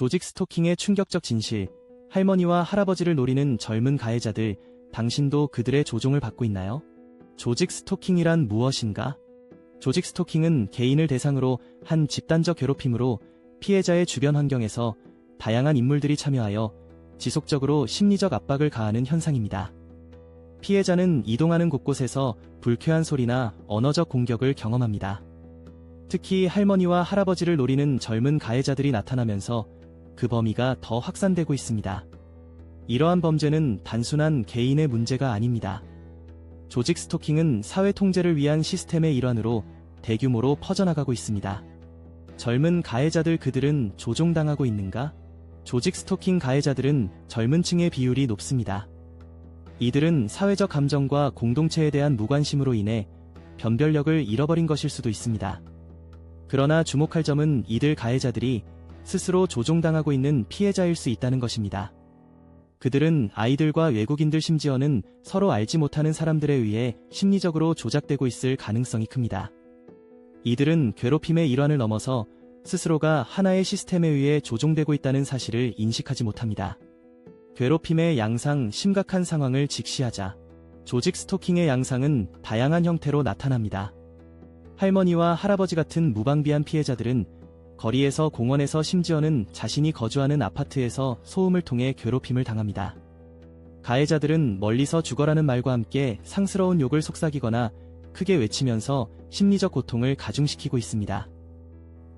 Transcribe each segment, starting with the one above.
조직 스토킹의 충격적 진실, 할머니와 할아버지를 노리는 젊은 가해자들, 당신도 그들의 조종을 받고 있나요? 조직 스토킹이란 무엇인가? 조직 스토킹은 개인을 대상으로 한 집단적 괴롭힘으로 피해자의 주변 환경에서 다양한 인물들이 참여하여 지속적으로 심리적 압박을 가하는 현상입니다. 피해자는 이동하는 곳곳에서 불쾌한 소리나 언어적 공격을 경험합니다. 특히 할머니와 할아버지를 노리는 젊은 가해자들이 나타나면서 그 범위가 더 확산되고 있습니다. 이러한 범죄는 단순한 개인의 문제가 아닙니다. 조직 스토킹은 사회 통제를 위한 시스템의 일환으로 대규모로 퍼져나가고 있습니다. 젊은 가해자들 그들은 조종당하고 있는가? 조직 스토킹 가해자들은 젊은 층의 비율이 높습니다. 이들은 사회적 감정과 공동체에 대한 무관심으로 인해 변별력을 잃어버린 것일 수도 있습니다. 그러나 주목할 점은 이들 가해자들이 스스로 조종당하고 있는 피해자일 수 있다는 것입니다. 그들은 아이들과 외국인들 심지어는 서로 알지 못하는 사람들에 의해 심리적으로 조작되고 있을 가능성이 큽니다. 이들은 괴롭힘의 일환을 넘어서 스스로가 하나의 시스템에 의해 조종되고 있다는 사실을 인식하지 못합니다. 괴롭힘의 양상 심각한 상황을 직시하자. 조직 스토킹의 양상은 다양한 형태로 나타납니다. 할머니와 할아버지 같은 무방비한 피해자들은 거리에서 공원에서 심지어는 자신이 거주하는 아파트에서 소음을 통해 괴롭힘을 당합니다. 가해자들은 멀리서 죽어라는 말과 함께 상스러운 욕을 속삭이거나 크게 외치면서 심리적 고통을 가중시키고 있습니다.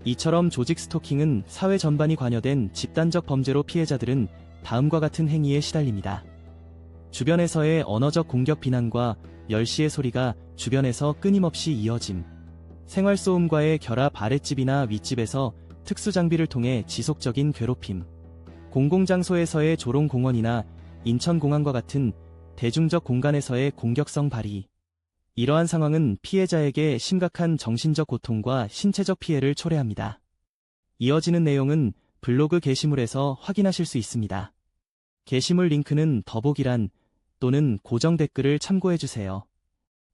이처럼 조직 스토킹은 사회 전반이 관여된 집단적 범죄로 피해자들은 다음과 같은 행위에 시달립니다. 주변에서의 언어적 공격 비난과 멸시의 소리가 주변에서 끊임없이 이어짐. 생활소음과의 결합 아랫집이나 윗집에서 특수장비를 통해 지속적인 괴롭힘. 공공장소에서의 조롱공원이나 인천공항과 같은 대중적 공간에서의 공격성 발휘. 이러한 상황은 피해자에게 심각한 정신적 고통과 신체적 피해를 초래합니다. 이어지는 내용은 블로그 게시물에서 확인하실 수 있습니다. 게시물 링크는 더보기란 또는 고정 댓글을 참고해주세요.